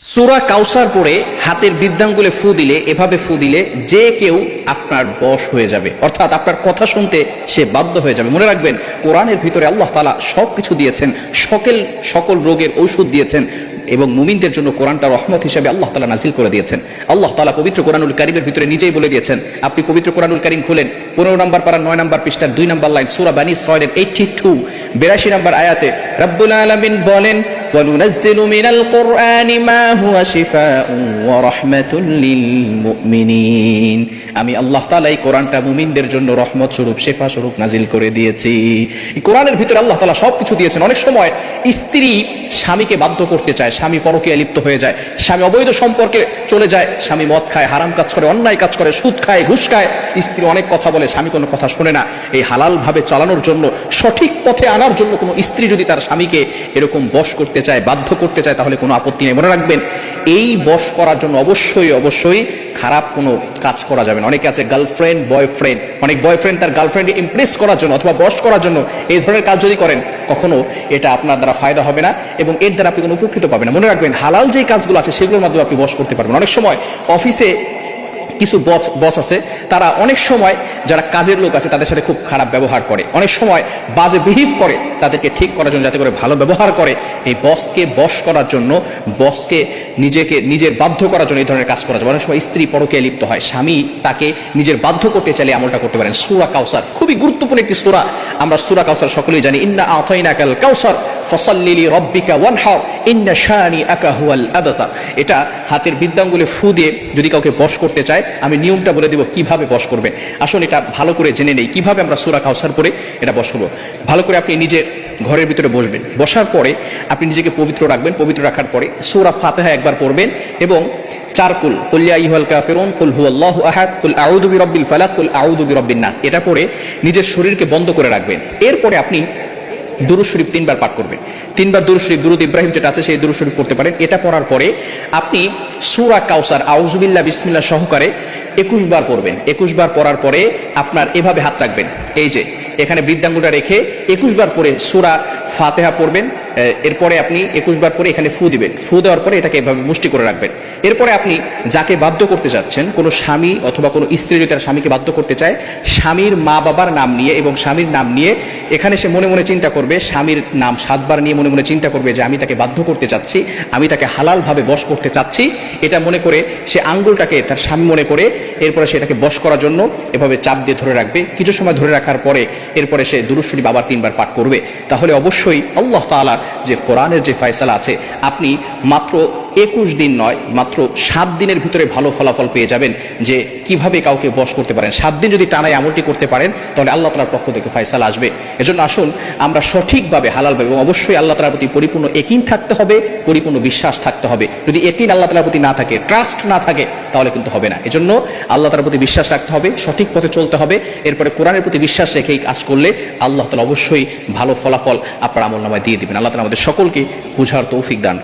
সুরা কাউসার পরে হাতের বৃদ্ধাঙ্গুলে ফু দিলে, এভাবে ফু দিলে যে কেউ আপনার বশ হয়ে যাবে। অর্থাৎ আপনার কথা শুনতে সে বাধ্য হয়ে যাবে। মনে রাখবেন, কোরআনের ভিতরে আল্লাহ তালা সব কিছু দিয়েছেন, সকল সকল রোগের ঔষধ দিয়েছেন এবং মুমিনদের জন্য কোরআনটা রহমত হিসেবে আল্লাহ তালা নাজিল করে দিয়েছেন। আল্লাহ তালা পবিত্র কোরআনুল কারিমের ভিতরে নিজেই বলে দিয়েছেন, আপনি পবিত্র কোরআনুল কারিম খুলেন, পনেরো নম্বর পারা, নয় নম্বর পৃষ্ঠার দুই নম্বর লাইন, সুরা বানী সয়ের এইটি টু বিরাশি নম্বর আয়াতে, রব্বুল আলমিন বলেন وننزل من القرآن ما هو شفاء ورحمة للمؤمنين আমি আল্লাহ তাআলা এই কোরআনটা মুমিনদের জন্য রহমত স্বরূপ শেফা স্বরূপ নাজিল করে দিয়েছি এই কোরআনের ভিতরে আল্লাহ তাআলা সবকিছু দিয়েছেন অনেক সময় স্ত্রী স্বামীকে বাধ্য করতে চায় স্বামী পরকীয়া লিপ্ত হয়ে যায় স্বামী অবৈধ সম্পর্কে চলে যায় স্বামী মদ খায় হারাম কাজ করে অন্যায় কাজ করে সুদ খায় ঘুষ খায় স্ত্রী অনেক কথা বলে স্বামী কোনো কথা শোনে না এই হালাল ভাবে চালানোর জন্য সঠিক পথে আনার জন্য কোনো স্ত্রী যদি তার স্বামীকে এরকম বশ করতে চায়, বাধ্য করতে চায়, তাহলে কোনো আপত্তি নেই। মনে রাখবেন, এই বস করার জন্য অবশ্যই অবশ্যই খারাপ কোনো কাজ করা যাবে না। অনেকে আছে গার্লফ্রেন্ড বয়ফ্রেন্ড অনেক বয়ফ্রেন্ড তার গার্লফ্রেন্ডকে ইমপ্রেস করার জন্য অথবা বস করার জন্য এই ধরনের কাজ যদি করেন, কখনো এটা আপনার দ্বারা ফায়দা হবে না এবং এর দ্বারা আপনি কোনো উপকৃত পাবেন না। মনে রাখবেন, হালাল যেই কাজগুলো আছে, সেগুলোর মাধ্যমে আপনি বশ করতে পারবেন। অনেক সময় অফিসে কিছু বস বস আছে, তারা অনেক সময় যারা কাজের লোক আছে, তাদের সাথে খুব খারাপ ব্যবহার করে। অনেক সময় বাজে বিহিভ করে, তাদেরকে ঠিক করার জন্য, যাতে করে ভালো ব্যবহার করে। এই বসকে বশ করার জন্য বসকে নিজেকে, নিজের বাধ্য করার জন্য এই ধরনের কাজ করা যায়। অনেক সময় স্ত্রী পরকে লিপ্ত হয়, স্বামী তাকে নিজের বাধ্য করতে চাইলে আমলটা করতে পারেন। সুরা কাউসার খুবই গুরুত্বপূর্ণ একটি সুরা। আমরা সুরা কাউসার সকলেই জানি, ইন্না আতাইনা কাল কাউসার ফসল্লিলি রব্বিকা ওয়ানহার, ইন্না শানি আকা হুয়াল আদাসা। এটা হাতের বিদ্যাঙ্গুলে ফু দিয়ে যদি কাউকে বশ করতে চায়, আমি নিয়মটা বলে দেব, কীভাবে বশ করবেন? আসুন এটা ভালো করে জেনে নেই। কীভাবে আমরা সুরা কাউসার পরে এটা বসবো? ভালো করে আপনি নিজে ঘরের ভিতরে বসবেন। বসার পরে আপনি নিজেকে পবিত্র রাখবেন। পবিত্র রাখার পরে সুরা ফাতেহা একবার পড়বেন এবং চার কুল কুল্লিয়া ইহল কাফেরুন, কুল হুয়াল্লাহু আহাদ, কুল আউযু বিরাব্বিল ফালাক, কুল আউযু বিরাব্বিন নাস। এটা পড়ে নিজের শরীরকে বন্ধ করে রাখবেন। এরপরে আপনি দুরুদ শরীফ তিনবার পাঠ করবেন। তিনবার দুরু শরীফ, দুরুদ ইব্রাহিম যেটা আছে সেই দুরু শরীফ পড়তে পারেন। এটা পড়ার পরে আপনি সুরা কাউসার আউজুবিল্লা বিসমিল্লা সহকারে একুশ বার পড়বেন। একুশ বার পড়ার পরে আপনার এভাবে হাত রাখবেন। এই যে, এখানে বৃদ্ধাঙ্গুটা রেখে একুশ বার পরে সুরা ফাতেহা পড়বেন। এরপরে আপনি একুশ বার পরে এখানে ফু দিবেন। ফু দেওয়ার পরে এটাকে এভাবে মুষ্টি করে রাখবেন। এরপরে আপনি যাকে বাধ্য করতে যাচ্ছেন, কোনো স্বামী অথবা কোনো স্ত্রী যদি তার স্বামীকে বাধ্য করতে চায়, স্বামীর মা বাবার নাম নিয়ে এবং স্বামীর নাম নিয়ে এখানে সে মনে মনে চিন্তা করবে, স্বামীর নাম সাতবার নিয়ে মনে মনে চিন্তা করবে যে আমি তাকে বাধ্য করতে চাচ্ছি, আমি তাকে হালালভাবে বশ করতে চাচ্ছি। এটা মনে করে সে আঙ্গুলটাকে তার স্বামী মনে করে এরপরে সে এটাকে বশ করার জন্য এভাবে চাপ দিয়ে ধরে রাখবে। কিছু সময় ধরে রাখার পরে এরপরে সে দুরুশ্বরী বাবার তিনবার পাঠ করবে। তাহলে অবশ্যই আল্লাহ তাআলার যে কোরআনের যে ফয়সালা আছে আপনি মাত্র একুশ দিন নয়, মাত্র সাত দিনের ভিতরে ভালো ফলাফল পেয়ে যাবেন যে কীভাবে কাউকে বশ করতে পারেন। সাত দিন যদি টানায় আমলটি করতে পারেন, তাহলে আল্লাহ তালার পক্ষ থেকে ফয়সালা আসবে। এজন্য আসুন, আমরা সঠিকভাবে হালালভাবে এবং অবশ্যই আল্লাহ তালার প্রতি পরিপূর্ণ একিন থাকতে হবে, পরিপূর্ণ বিশ্বাস থাকতে হবে। যদি একিন আল্লাহ তালার প্রতি না থাকে ট্রাস্ট না থাকে, তাহলে কিন্তু হবে না। এজন্য আল্লাহ তালার প্রতি বিশ্বাস রাখতে হবে, সঠিক পথে চলতে হবে। এরপরে কোরআনের প্রতি বিশ্বাস রেখে কাজ করলে আল্লাহ তালা অবশ্যই ভালো ফলাফল আপনার আমল নামায় দিয়ে দিবেন। আল্লাহ তালা আমাদের সকলকে বুঝার তৌফিক দান